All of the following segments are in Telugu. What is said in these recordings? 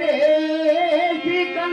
ദേശികം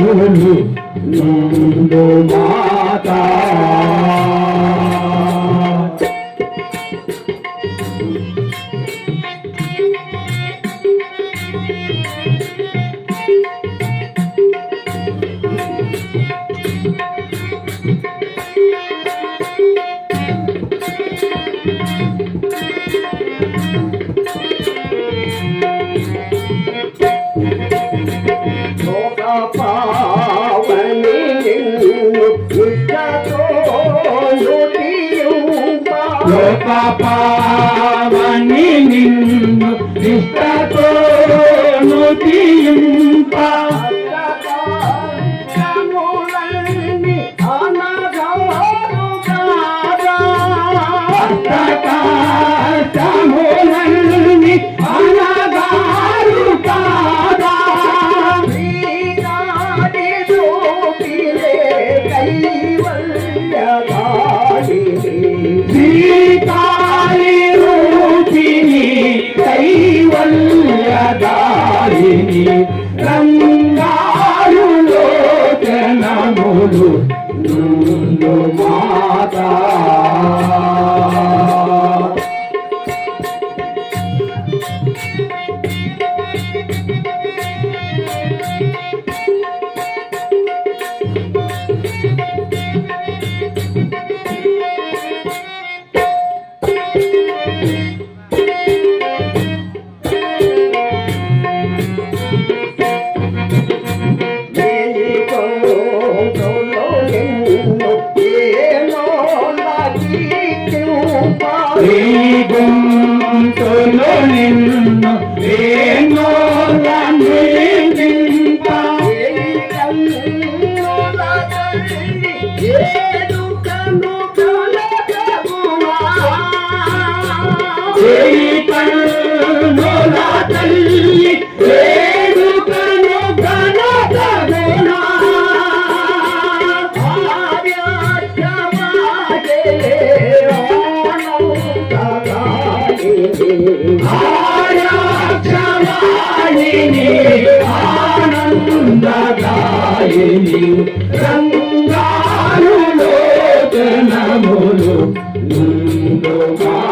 முனி நந்தோமா పాపావని నిన్ను నిష్టతోను తీయింప. అన్నగారు చరణములు మాతా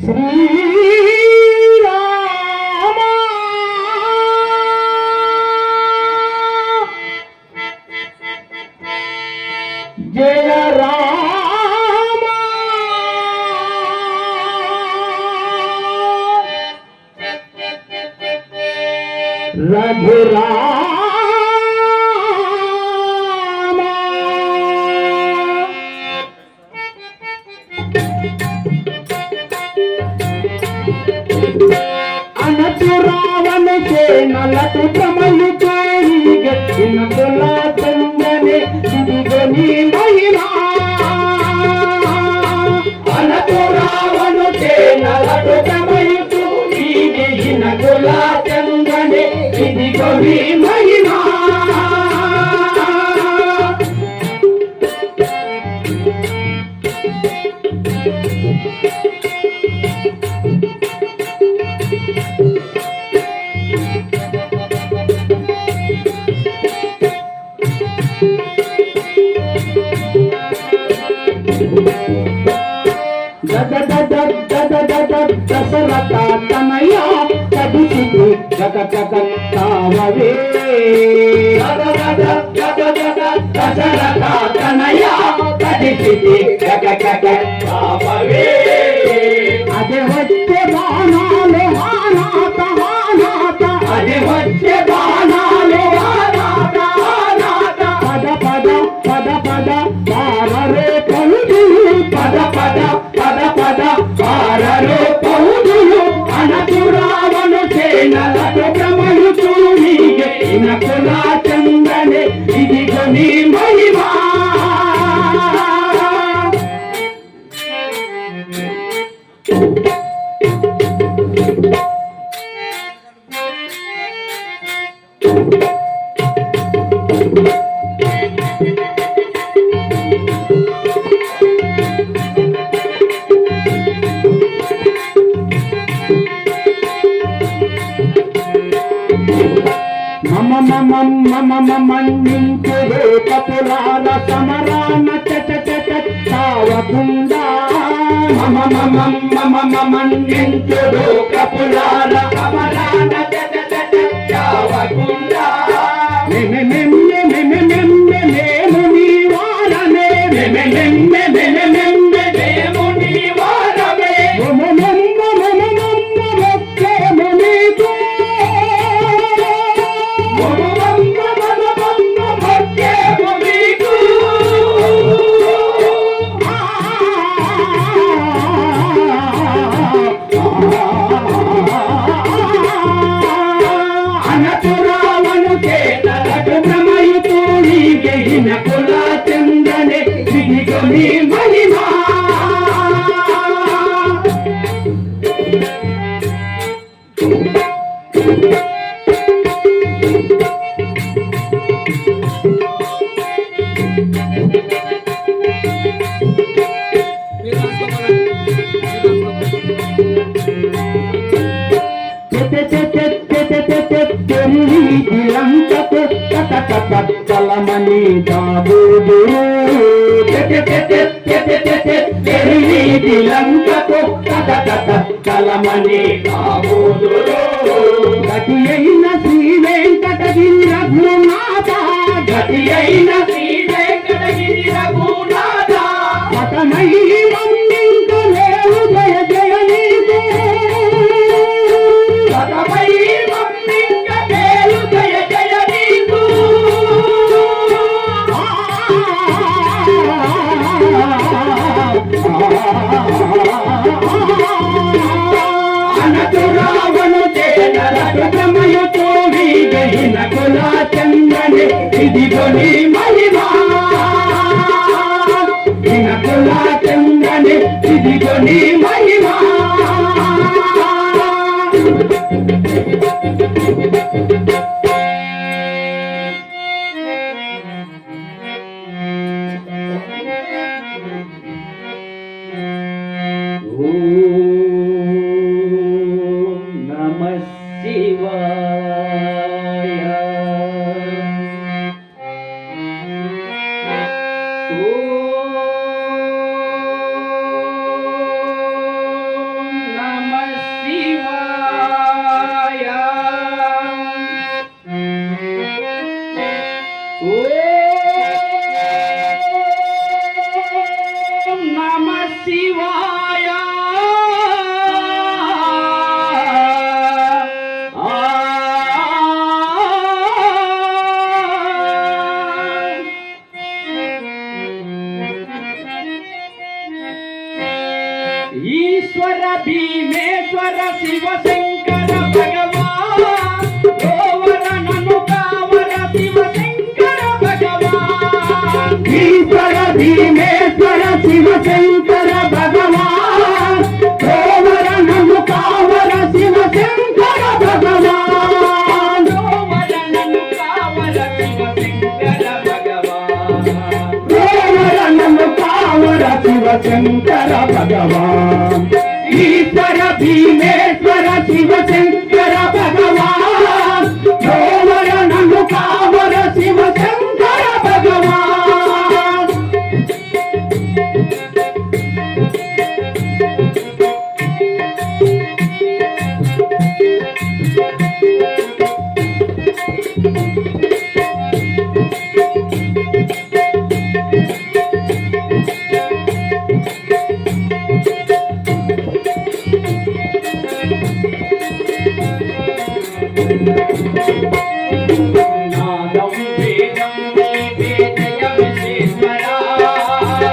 Sí. कभी महिमा da da da da da da da da da da da జగ జగ తావవే దశరథ తనయ కదిసిది జగ జగ తావవే நீ మమ కపురాల మమ మమ సమరాన చట మమ మమ మమ మమ సమరాన చట నీకెగిన కుల చందనే దిగికొని కలమని దాబోదు లంకకు కలమని దాబోదు గతి అయిన శ్రీ వెంకటగిరి రఘునాథ. గతి అయిన శ్రీ వెంకటగిరి రఘునాథ. పటమై చంద్రని ఇదిగొని మహిమా. ఇన కులా చంద్రని ఇదిగొని మహిమా. Спасибо,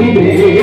viver.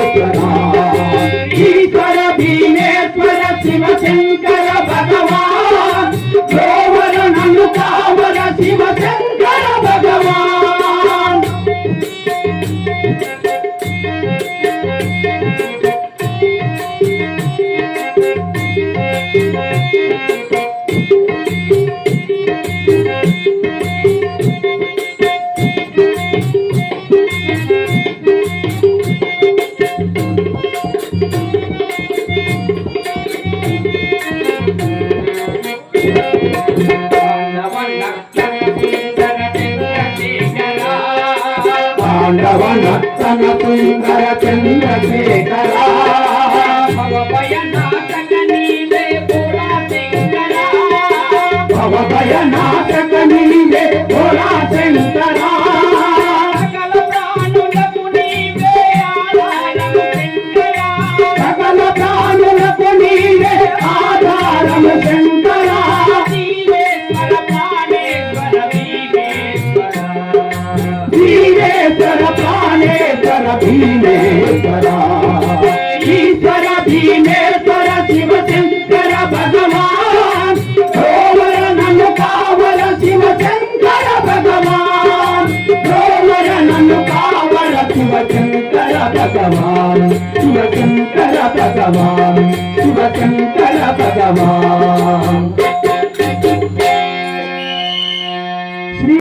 vida.